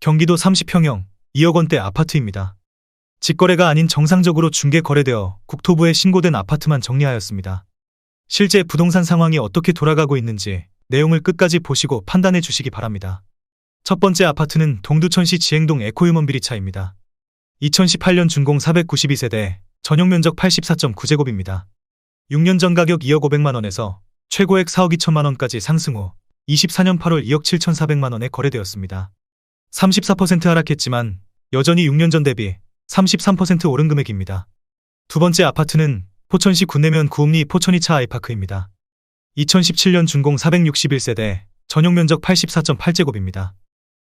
경기도 30평형 2억 원대 아파트입니다. 직거래가 아닌 정상적으로 중개 거래되어 국토부에 신고된 아파트만 정리하였습니다. 실제 부동산 상황이 어떻게 돌아가고 있는지 내용을 끝까지 보시고 판단해 주시기 바랍니다. 첫 번째 아파트는 동두천시 지행동 에코유먼 비리차입니다. 2018년 준공 492세대, 전용 면적 84.9제곱입니다. 6년 전 가격 2억 500만 원에서 최고액 4억 2천만 원까지 상승 후 24년 8월 2억 7,400만 원에 거래되었습니다. 34% 하락했지만 여전히 6년 전 대비 33% 오른 금액입니다. 두 번째 아파트는 포천시 군내면 구읍리 포천이차 아이파크입니다. 2017년 준공 461세대, 전용 면적 84.8제곱입니다.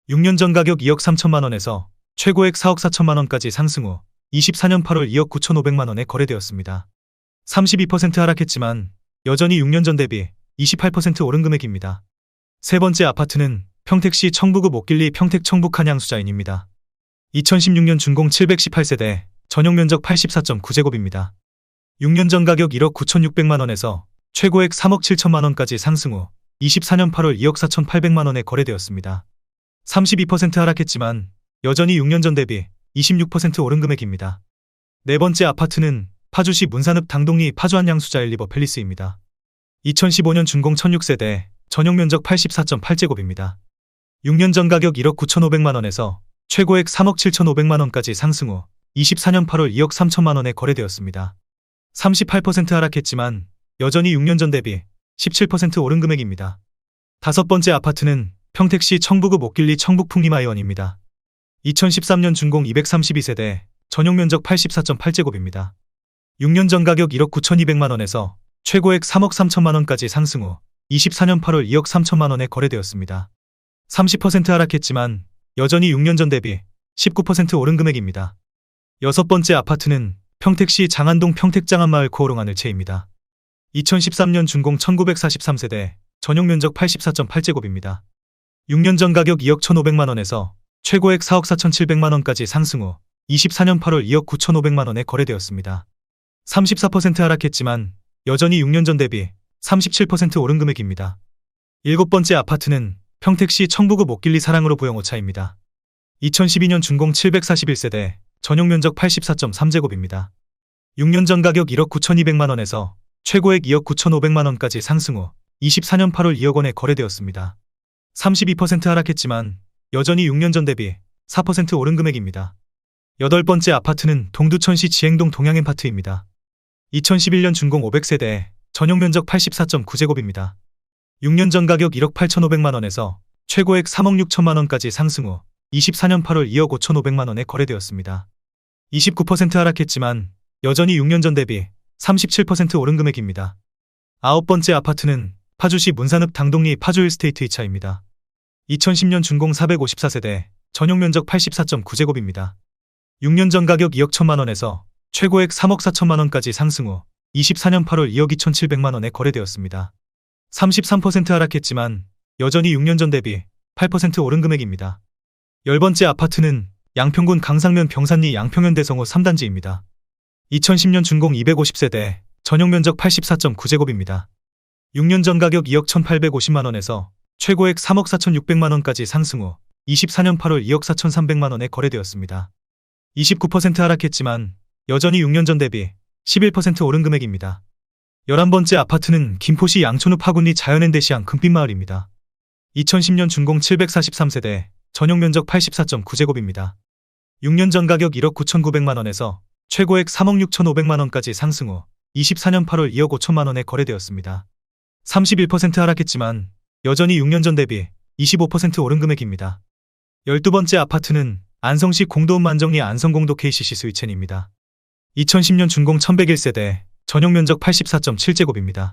6년 전 가격 2억 3천만 원에서 최고액 4억 4천만 원까지 상승 후 24년 8월 2억 9천5백만 원에 거래되었습니다. 32% 하락했지만 여전히 6년 전 대비 28% 오른 금액입니다. 세 번째 아파트는 평택시 청부구 목길리 평택 청북 한양수자인입니다. 2016년 준공 718세대, 전용 면적 84.9제곱입니다. 6년 전 가격 1억 9,600만 원에서 최고액 3억 7천만 원까지 상승 후 24년 8월 2억 4,800만 원에 거래되었습니다. 32% 하락했지만 여전히 6년 전 대비 26% 오른 금액입니다. 네 번째 아파트는 파주시 문산읍 당동리 파주한양수자 일리버 팰리스입니다. 2015년 준공 1006세대, 전용 면적 84.8제곱입니다. 6년 전 가격 1억 9,500만 원에서 최고액 3억 7,500만 원까지 상승 후 24년 8월 2억 3천만 원에 거래되었습니다. 38% 하락했지만 여전히 6년 전 대비 17% 오른 금액입니다. 다섯 번째 아파트는 평택시 청부구 목길리 청북 풍림아이원입니다. 2013년 준공 232세대, 전용 면적 84.8제곱입니다. 6년 전 가격 1억 9,200만 원에서 최고액 3억 3천만 원까지 상승 후 24년 8월 2억 3천만 원에 거래되었습니다. 30% 하락했지만 여전히 6년 전 대비 19% 오른 금액입니다. 여섯 번째 아파트는 평택시 장안동 평택장안마을 코오롱하늘채입니다. 2013년 준공 1943세대, 전용 면적 84.8제곱입니다. 6년 전 가격 2억 1,500만 원에서 최고액 4억 4,700만 원까지 상승 후 24년 8월 2억 9,500만 원에 거래되었습니다. 34% 하락했지만 여전히 6년 전 대비 37% 오른 금액입니다. 일곱 번째 아파트는 평택시 청부구 목길리 사랑으로 부영오차입니다. 2012년 준공 741세대, 전용 면적 84.3제곱입니다. 6년 전 가격 1억 9,200만 원에서 최고액 2억 9,500만 원까지 상승 후 24년 8월 2억 원에 거래되었습니다. 32% 하락했지만 여전히 6년 전 대비 4% 오른 금액입니다. 여덟 번째 아파트는 동두천시 지행동 동양엠파트입니다. 2011년 준공 500세대, 전용 면적 84.9제곱입니다. 6년 전 가격 1억 8,500만 원에서 최고액 3억 6천만 원까지 상승 후 24년 8월 2억 5,500만 원에 거래되었습니다. 29% 하락했지만 여전히 6년 전 대비 37% 오른 금액입니다. 아홉 번째 아파트는 파주시 문산읍 당동리 파주일스테이트 2차입니다. 2010년 준공 454세대, 전용 면적 84.9제곱입니다. 6년 전 가격 2억 1천만 원에서 최고액 3억 4천만 원까지 상승 후 24년 8월 2억 2,700만 원에 거래되었습니다. 33% 하락했지만 여전히 6년 전 대비 8% 오른 금액입니다. 열 번째 아파트는 양평군 강상면 병산리 양평현 대성호 3단지입니다. 2010년 준공 250세대, 전용 면적 84.9제곱입니다. 6년 전 가격 2억 1,850만 원에서 최고액 3억 4,600만 원까지 상승 후 24년 8월 2억 4,300만 원에 거래되었습니다. 29% 하락했지만 여전히 6년 전 대비 11% 오른 금액입니다. 11번째 아파트는 김포시 양천읍 파군리 자연엔대시양 금빛마을입니다. 2010년 준공 743세대, 전용 면적 84.9제곱입니다. 6년 전 가격 1억 9,900만 원에서 최고액 3억 6,500만 원까지 상승 후 24년 8월 2억 5천만 원에 거래되었습니다. 31% 하락했지만 여전히 6년 전 대비 25% 오른 금액입니다. 12번째 아파트는 안성시 공도읍 만정리 안성공도 KCC 스위첸입니다. 2010년 준공 1101세대, 전용 면적 84.7제곱입니다.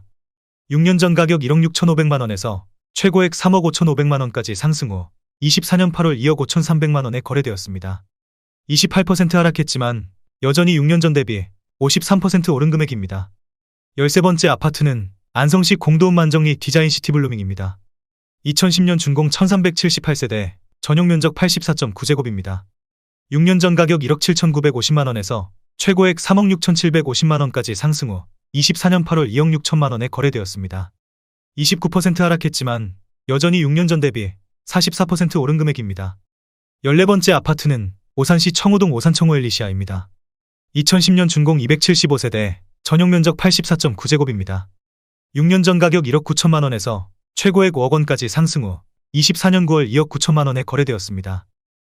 6년 전 가격 1억 6,500만 원에서 최고액 3억 5,500만 원까지 상승 후 24년 8월 2억 5,300만 원에 거래되었습니다. 28% 하락했지만 여전히 6년 전 대비 53% 오른 금액입니다. 13번째 아파트는 안성시 공도읍 만정리 디자인 시티블루밍입니다. 2010년 준공 1378세대, 전용 면적 84.9제곱입니다. 6년 전 가격 1억 7,950만 원에서 최고액 3억 6,750만 원까지 상승 후 24년 8월 2억 6천만 원에 거래되었습니다. 29% 하락했지만 여전히 6년 전 대비 44% 오른 금액입니다. 14번째 아파트는 오산시 청호동 오산청호 엘리시아입니다. 2010년 준공 275세대, 전용 면적 84.9제곱입니다. 6년 전 가격 1억 9천만 원에서 최고액 5억 원까지 상승 후 24년 9월 2억 9천만 원에 거래되었습니다.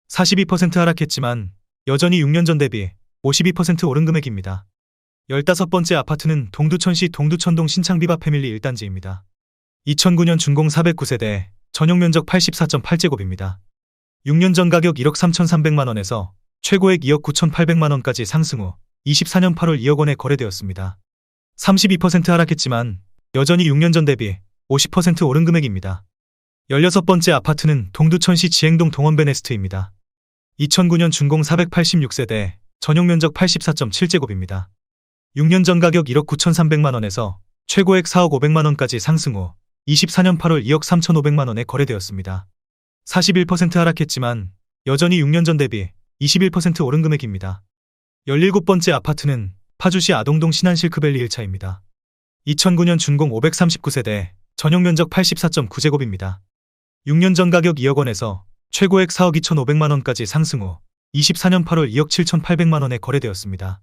42% 하락했지만 여전히 6년 전 대비 52% 오른 금액입니다. 15번째 아파트는 동두천시 동두천동 신창비바 패밀리 1단지입니다. 2009년 준공 409세대, 전용 면적 84.8제곱입니다. 6년 전 가격 1억 3,300만 원에서 최고액 2억 9,800만 원까지 상승 후 24년 8월 2억 원에 거래되었습니다. 32% 하락했지만 여전히 6년 전 대비 50% 오른 금액입니다. 16번째 아파트는 동두천시 지행동 동원베네스트입니다. 2009년 준공 486세대, 전용 면적 84.7제곱입니다. 6년 전 가격 1억 9,300만 원에서 최고액 4억 500만 원까지 상승 후 24년 8월 2억 3,500만 원에 거래되었습니다. 41% 하락했지만 여전히 6년 전 대비 21% 오른 금액입니다. 17번째 아파트는 파주시 아동동 신한실크밸리 1차입니다. 2009년 준공 539세대, 전용 면적 84.9제곱입니다. 6년 전 가격 2억 원에서 최고액 4억 2,500만 원까지 상승 후 24년 8월 2억 7,800만 원에 거래되었습니다.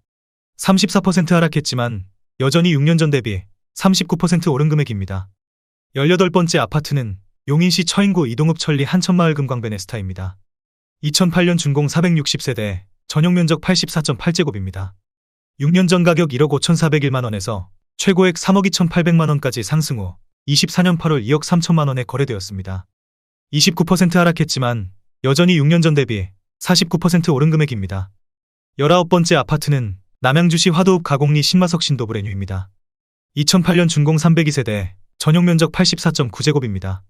34% 하락했지만 여전히 6년 전 대비 39% 오른 금액입니다. 18번째 아파트는 용인시 처인구 이동읍 천리 한천마을 금광베네스타입니다. 2008년 준공 460세대, 전용 면적 84.8제곱입니다. 6년 전 가격 1억 5,401만 원에서 최고액 3억 2,800만 원까지 상승 후 24년 8월 2억 3천만 원에 거래되었습니다. 29% 하락했지만 여전히 6년 전 대비 49% 오른 금액입니다. 19번째 아파트는 남양주시 화도읍 가곡리 신마석 신도브레뉴입니다. 2008년 준공 302세대, 전용 면적 84.9제곱입니다.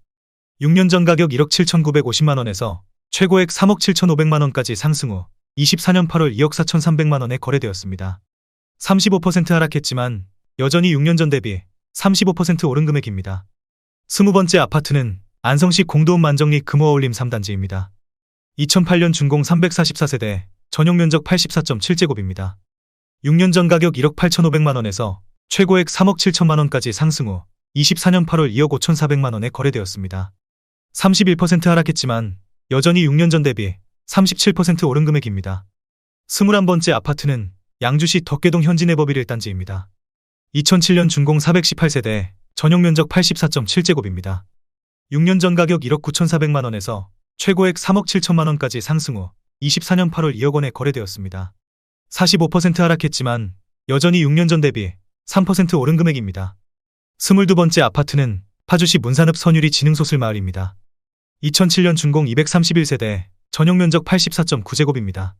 6년 전 가격 1억 7,950만 원에서 최고액 3억 7,500만 원까지 상승 후 24년 8월 2억 4,300만 원에 거래되었습니다. 35% 하락했지만 여전히 6년 전 대비 35% 오른 금액입니다. 20번째 아파트는 안성시 공도읍 만정리 금호어울림 3단지입니다. 2008년 준공 344세대, 전용 면적 84.7제곱입니다. 6년 전 가격 1억 8,500만 원에서 최고액 3억 7천만 원까지 상승 후 24년 8월 2억 5,400만 원에 거래되었습니다. 31% 하락했지만 여전히 6년 전 대비 37% 오른 금액입니다. 21번째 아파트는 양주시 덕계동 현진해법일 1단지입니다. 2007년 준공 418세대, 전용 면적 84.7제곱입니다. 6년 전 가격 1억 9,400만 원에서 최고액 3억 7천만 원까지 상승 후 24년 8월 2억 원에 거래되었습니다. 45% 하락했지만 여전히 6년 전 대비 3% 오른 금액입니다. 22번째 아파트는 파주시 문산읍 선유리 진흥소슬 마을입니다. 2007년 준공 231세대, 전용 면적 84.9제곱입니다.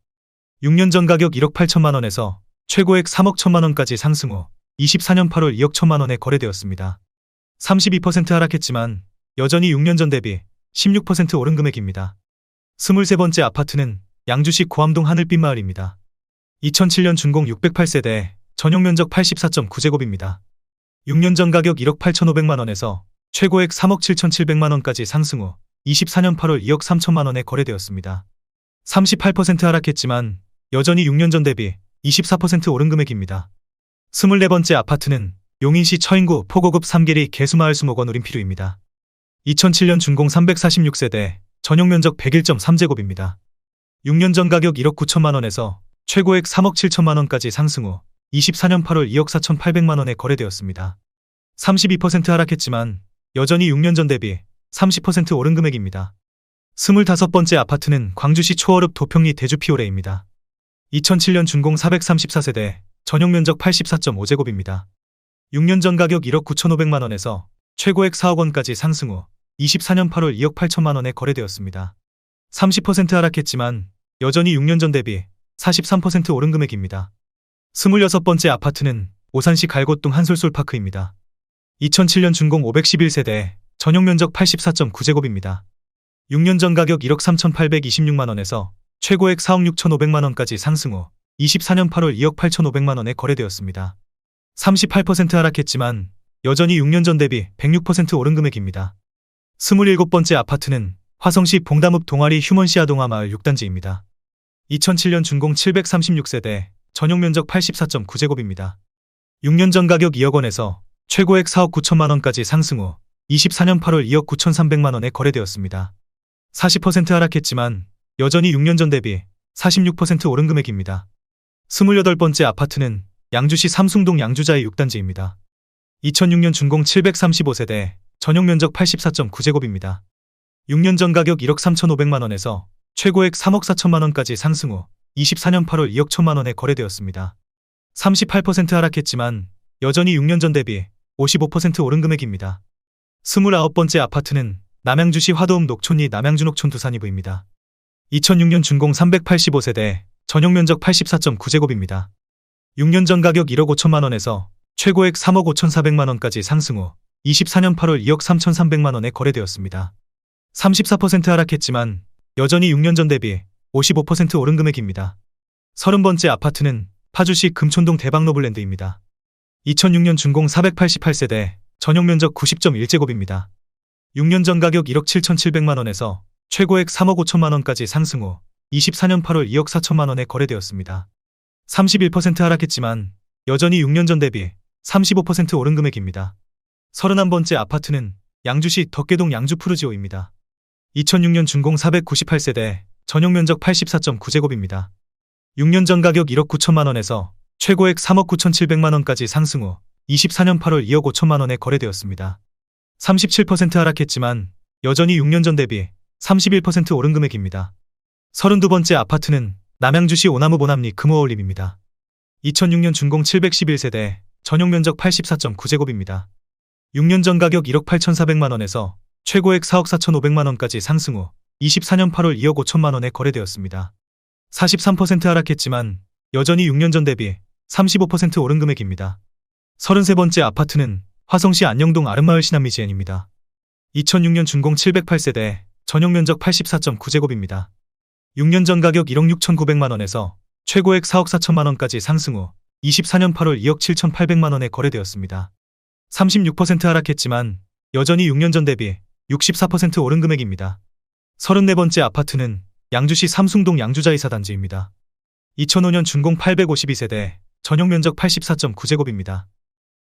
6년 전 가격 1억 8천만 원에서 최고액 3억 1천만 원까지 상승 후 24년 8월 2억 1천만 원에 거래되었습니다. 32% 하락했지만 여전히 6년 전 대비 16% 오른 금액입니다. 23번째 아파트는 양주시 고암동 하늘빛 마을입니다. 2007년 준공 608세대, 전용 면적 84.9제곱입니다. 6년 전 가격 1억 8,500만 원에서 최고액 3억 7,700만 원까지 상승 후 24년 8월 2억 3천만 원에 거래되었습니다. 38% 하락했지만 여전히 6년 전 대비 24% 오른 금액입니다. 24번째 아파트는 용인시 처인구 포고급 3계리 개수마을 수목원 우림피루입니다. 2007년 준공 346세대, 전용 면적 101.3제곱입니다. 6년 전 가격 1억 9천만 원에서 최고액 3억 7천만 원까지 상승 후 24년 8월 2억 4,800만 원에 거래되었습니다. 32% 하락했지만 여전히 6년 전 대비 30% 오른 금액입니다. 25번째 아파트는 광주시 초월읍 도평리 대주피오레입니다. 2007년 준공 434세대, 전용 면적 84.5제곱입니다. 6년 전 가격 1억 9,500만 원에서 최고액 4억 원까지 상승 후 24년 8월 2억 8천만 원에 거래되었습니다. 30% 하락했지만 여전히 6년 전 대비 43% 오른 금액입니다. 26번째 아파트는 오산시 갈곳동 한솔솔파크입니다. 2007년 준공 511세대, 전용 면적 84.9제곱입니다. 6년 전 가격 1억 3,826만 원에서 최고액 4억 6,500만 원까지 상승 후 24년 8월 2억 8,500만 원에 거래되었습니다. 38% 하락했지만 여전히 6년 전 대비 106% 오른 금액입니다. 27번째 아파트는 화성시 봉담읍 동아리 휴먼시아 동화마을 6단지입니다. 2007년 준공 736세대, 전용 면적 84.9제곱입니다. 6년 전 가격 2억 원에서 최고액 4억 9천만 원까지 상승 후 24년 8월 2억 9,300만 원에 거래되었습니다. 40% 하락했지만 여전히 6년 전 대비 46% 오른 금액입니다. 28번째 아파트는 양주시 삼숭동 양주자의 6단지입니다. 2006년 준공 735세대, 전용 면적 84.9제곱입니다. 6년 전 가격 1억 3,500만 원에서 최고액 3억 4천만 원까지 상승 후 24년 8월 2억 1천만 원에 거래되었습니다. 38% 하락했지만 여전히 6년 전 대비 55% 오른 금액입니다. 29번째 아파트는 남양주시 화도읍 녹촌리 남양주 녹촌 두산이부입니다. 2006년 준공 385세대, 전용 면적 84.9제곱입니다. 6년 전 가격 1억 5천만 원에서 최고액 3억 5천 4백만 원까지 상승 후 24년 8월 2억 3천3백만 원에 거래되었습니다. 34% 하락했지만 여전히 6년 전 대비 55% 오른 금액입니다. 30번째 아파트는 파주시 금촌동 대박노블랜드입니다. 2006년 준공 488세대, 전용 면적 90.1제곱입니다. 6년 전 가격 1억 7천7백만 원에서 최고액 3억 5천만 원까지 상승 후 24년 8월 2억 4천만 원에 거래되었습니다. 31% 하락했지만 여전히 6년 전 대비 35% 오른 금액입니다. 31번째 아파트는 양주시 덕계동 양주푸르지오입니다. 2006년 준공 498세대, 전용 면적 84.9제곱입니다. 6년 전 가격 1억 9천만 원에서 최고액 3억 9천7백만 원까지 상승 후 24년 8월 2억 5천만 원에 거래되었습니다. 37% 하락했지만 여전히 6년 전 대비 31% 오른 금액입니다. 32번째 아파트는 남양주시 오나무 보남리 금호어울림입니다. 2006년 준공 711세대, 전용 면적 84.9제곱입니다. 6년 전 가격 1억 8천4백만 원에서 최고액 4억 4천5백만 원까지 상승 후 24년 8월 2억 5천만 원에 거래되었습니다. 43% 하락했지만 여전히 6년 전 대비 35% 오른 금액입니다. 33번째 아파트는 화성시 안녕동 아름마을 시남미지엔입니다. 2006년 준공 708세대, 전용 면적 84.9제곱입니다. 6년 전 가격 1억 6천9백만 원에서 최고액 4억 4천만 원까지 상승 후 24년 8월 2억 7천8백만 원에 거래되었습니다. 36% 하락했지만 여전히 6년 전 대비 64% 오른 금액입니다. 34번째 아파트는 양주시 삼숭동 양주자이사 단지입니다. 2005년 준공 852세대, 전용 면적 84.9제곱입니다.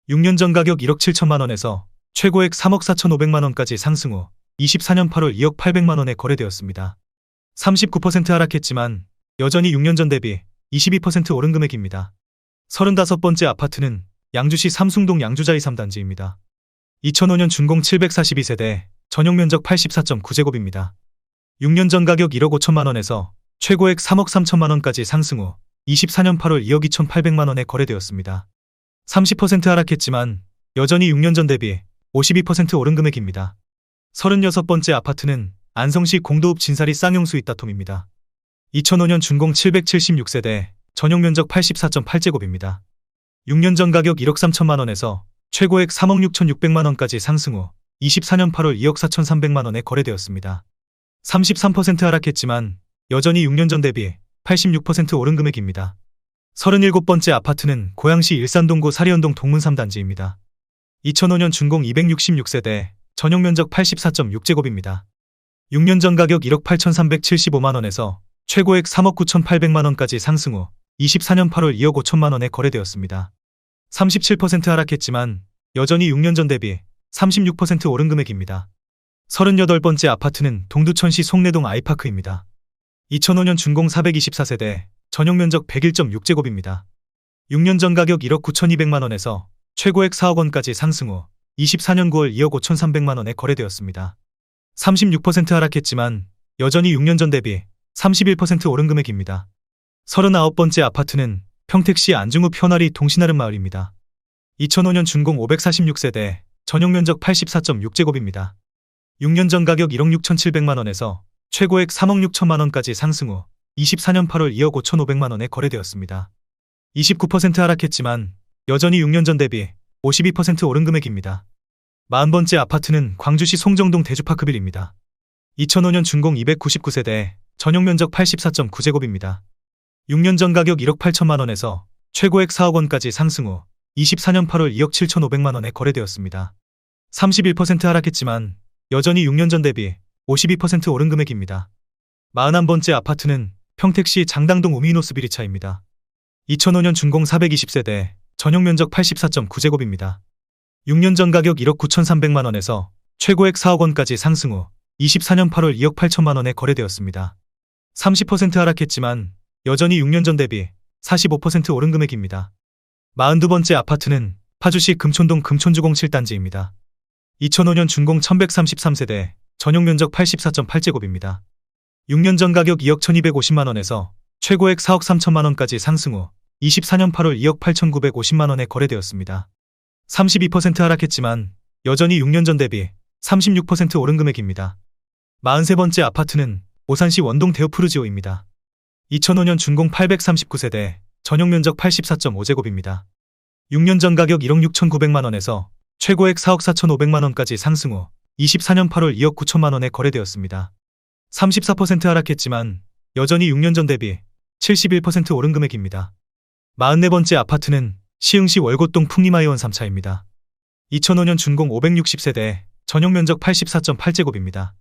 6년 전 가격 1억 7천만 원에서 최고액 3억 4천5백만 원까지 상승 후 24년 8월 2억 8백만 원에 거래되었습니다. 39% 하락했지만 여전히 6년 전 대비 22% 오른 금액입니다. 35번째 아파트는 양주시 삼숭동 양주자이 3단지입니다. 2005년 준공 742세대, 전용 면적 84.9제곱입니다. 6년 전 가격 1억 5천만 원에서 최고액 3억 3천만 원까지 상승 후 24년 8월 2억 2천8백만 원에 거래되었습니다. 30% 하락했지만 여전히 6년 전 대비 52% 오른 금액입니다. 36번째 아파트는 안성시 공도읍 진사리 쌍용수 이따톰입니다. 2005년 준공 776세대, 전용 면적 84.8제곱입니다. 6년 전 가격 1억 3천만 원에서 최고액 3억 6천6백만 원까지 상승 후 24년 8월 2억 4천3백만 원에 거래되었습니다. 33% 하락했지만 여전히 6년 전 대비 86% 오른 금액입니다. 37번째 아파트는 고양시 일산동구 사리언동 동문 3단지입니다. 2005년 준공 266세대, 전용 면적 84.6제곱입니다. 6년 전 가격 1억 8,375만 원에서 최고액 3억 9,800만 원까지 상승 후 24년 8월 2억 5천만 원에 거래되었습니다. 37% 하락했지만 여전히 6년 전 대비 36% 오른 금액입니다. 38번째 아파트는 동두천시 송내동 아이파크입니다. 2005년 준공 424세대, 전용 면적 101.6제곱입니다. 6년 전 가격 1억 9,200만 원에서 최고액 4억 원까지 상승 후 24년 9월 2억 5,300만 원에 거래되었습니다. 36% 하락했지만 여전히 6년 전 대비 31% 오른 금액입니다. 39번째 아파트는 평택시 안중읍 현아리 동신아름 마을입니다. 2005년 준공 546세대, 전용 면적 84.6제곱입니다. 6년 전 가격 1억 6천7백만 원에서 최고액 3억 6천만 원까지 상승 후 24년 8월 2억 5천5백만 원에 거래되었습니다. 29% 하락했지만 여전히 6년 전 대비 52% 오른 금액입니다. 40번째 아파트는 광주시 송정동 대주파크빌입니다. 2005년 준공 299세대, 전용 면적 84.9제곱입니다. 6년 전 가격 1억 8천만 원에서 최고액 4억 원까지 상승 후 24년 8월 2억 7천5백만 원에 거래되었습니다. 31% 하락했지만 여전히 6년 전 대비 52% 오른 금액입니다. 41번째 아파트는 평택시 장당동 우미노스 비리차입니다. 2005년 준공 420세대, 전용 면적 84.9제곱입니다. 6년 전 가격 1억 9천3백만 원에서 최고액 4억 원까지 상승 후 24년 8월 2억 8천만 원에 거래되었습니다. 30% 하락했지만 여전히 6년 전 대비 45% 오른 금액입니다. 42번째 아파트는 파주시 금촌동 금촌주공 7단지입니다. 2005년 준공 1133세대, 전용 면적 84.8제곱입니다. 6년 전 가격 2억 1250만 원에서 최고액 4억 3천만 원까지 상승 후 24년 8월 2억 8,950만 원에 거래되었습니다. 32% 하락했지만 여전히 6년 전 대비 36% 오른 금액입니다. 43번째 아파트는 오산시 원동 데오프루지오입니다. 2005년 준공 839세대, 전용 면적 84.5제곱입니다. 6년 전 가격 1억 6,900만 원에서 최고액 4억 4,500만 원까지 상승 후 24년 8월 2억 9천만 원에 거래되었습니다. 34% 하락했지만 여전히 6년 전 대비 71% 오른 금액입니다. 44번째 아파트는 시흥시 월곶동 풍림아이원 3차입니다. 2005년 준공 560세대, 전용 면적 84.8제곱입니다.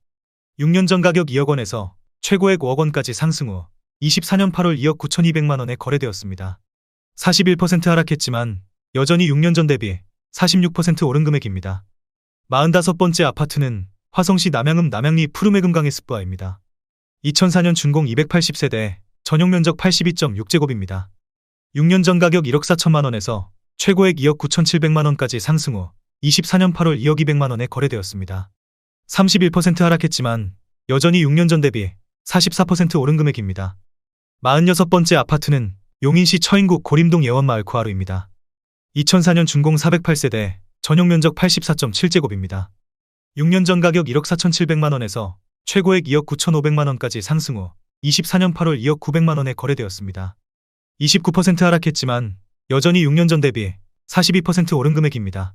6년 전 가격 2억 원에서 최고액 5억 원까지 상승 후 24년 8월 2억 9,200만 원에 거래되었습니다. 41% 하락했지만 여전히 6년 전 대비 46% 오른 금액입니다. 45번째 아파트는 화성시 남양읍 남양리 푸르메금강의 습부아입니다. 2004년 준공 280세대, 전용 면적 82.6제곱입니다. 6년 전 가격 1억 4천만 원에서 최고액 2억 9,700만 원까지 상승 후 24년 8월 2억 200만 원에 거래되었습니다. 31% 하락했지만 여전히 6년 전 대비 44% 오른 금액입니다. 46번째 아파트는 용인시 처인구 고림동 예원마을 구하루입니다. 2004년 준공 408세대, 전용 면적 84.7제곱입니다. 6년 전 가격 1억 4,700만 원에서 최고액 2억 9,500만 원까지 상승 후 24년 8월 2억 900만 원에 거래되었습니다. 29% 하락했지만 여전히 6년 전 대비 42% 오른 금액입니다.